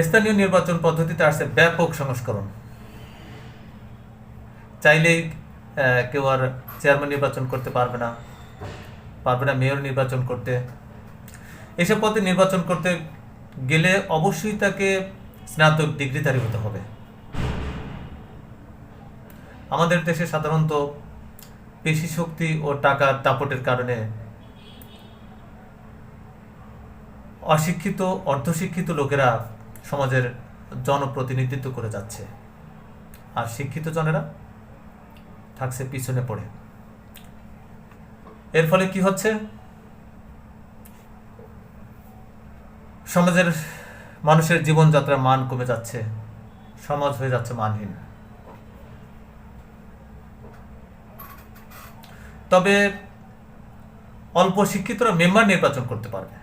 স্থানীয় নির্বাচন পদ্ধতিতে আসছে ব্যাপক সংস্করণ। চাইলেই কেউ আর চেয়ারম্যান নির্বাচন করতে পারবে না পারবে না মেয়র নির্বাচন করতে। এসব পদে নির্বাচন করতে গেলে অবশ্যই তাকে স্নাতক ডিগ্রিধারী হতে হবে। আমাদের দেশে সাধারণত পেশি শক্তি ও টাকার দাপটের কারণে অশিক্ষিত, অর্ধশিক্ষিত লোকেরা সমাজের জনপ্রতিনিধিত্ব করে যাচ্ছে। আর শিক্ষিত জনেরা থাকছে পিছনে পড়ে। এর ফলে কি হচ্ছে? সমাজের মানুষের জীবনযাত্রার মান কমে যাচ্ছে। সমাজ হয়ে যাচ্ছে মানহীন। তবে অল্প শিক্ষিতরা মেম্বার নির্বাচন করতে পারবে।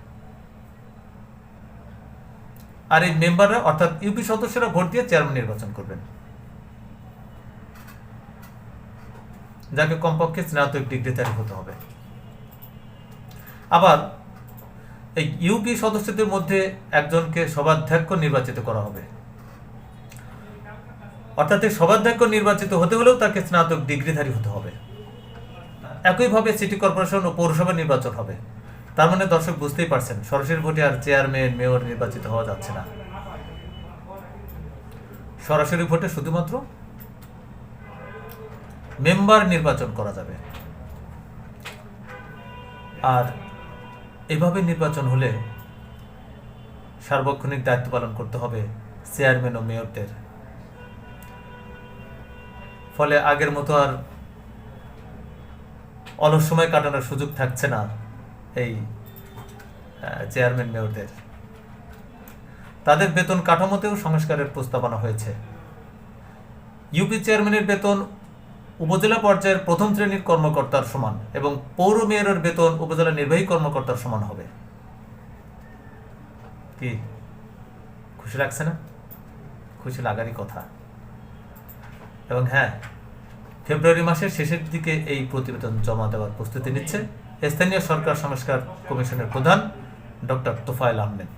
আর এই মেম্বাররা, অর্থাৎ ইউপি সদস্যরা ভোট দিয়ে চেয়ারম্যান নির্বাচন করবেন। যাকে কমপক্ষে স্নাতক ডিগ্রিধারী হতে হবে। আবার এই ইউপি সদস্যদের মধ্যে একজনকে সভাধ্যক্ষ নির্বাচিত করা হবে। অর্থাৎ এই সভাধ্যক্ষ নির্বাচিত হতে হলেও তাকে স্নাতক ডিগ্রিধারী হতে হবে। একইভাবে সিটি কর্পোরেশন ও পৌরসভা নির্বাচন হবে। তার মানে দর্শক বুঝতেই পারছেন, সরাসরি ভোটে আর চেয়ারম্যান মেয়র নির্বাচিত হওয়া যাচ্ছে না। সরাসরি ভোটে শুধুমাত্র মেম্বার নির্বাচন করা যাবে। আর এভাবে নির্বাচন হলে সার্বক্ষণিক দায়িত্ব পালন করতে হবে চেয়ারম্যান ও মেয়রদের ফলে আগের মতো আর অলস সময় কাটানোর সুযোগ থাকছে না। এই চেয়ারম্যান মেয়রদের তাদের বেতন কাঠামোতেও সংস্কারের প্রস্তাবনা হয়েছে। ইউপি চেয়ারম্যানের বেতন উপজেলা পর্যায়ের প্রথম শ্রেণির কর্মকর্তার সমান এবং পৌর মেয়রের বেতন উপজেলা নির্বাহী কর্মকর্তার সমান হবে। কি? খুশি লাগছে না? খুশি লাগারই কথা। এবং হ্যাঁ ফেব্রুয়ারি মাসের শেষের দিকে এই প্রতিবেদন জমা দেওয়ার প্রস্তুতি নিচ্ছে। স্থানীয় সরকার সংস্কার কমিশনের প্রধান ডক্টর তোফায়েল আহমেদ।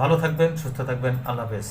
ভালো থাকবেন, সুস্থ থাকবেন। আল্লাহ হাফেজ।